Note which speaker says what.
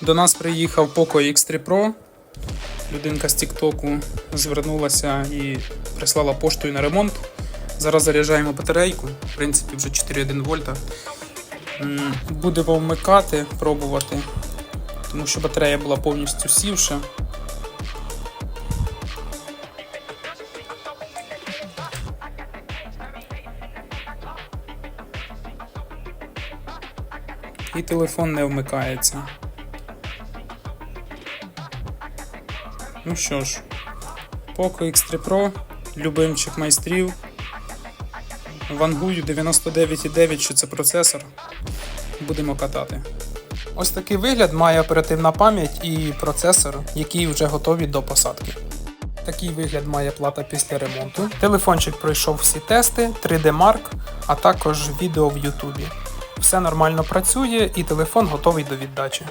Speaker 1: До нас приїхав Poco X3 Pro. Людинка з Тіктоку звернулася і прислала поштою на ремонт. Зараз заряджаємо батарейку, в принципі, вже 4,1 вольта. Будемо вмикати, пробувати, тому що батарея була повністю сівша. І телефон не вмикається. Ну що ж, Poco X3 Pro, любимчик майстрів. Вангую 99,9, що це процесор. Будемо катати. Ось такий вигляд має оперативна пам'ять і процесор, які вже готові до посадки. Такий вигляд має плата після ремонту. Телефончик пройшов всі тести, 3D Mark, а також відео в Ютубі. Все нормально працює і телефон готовий до віддачі.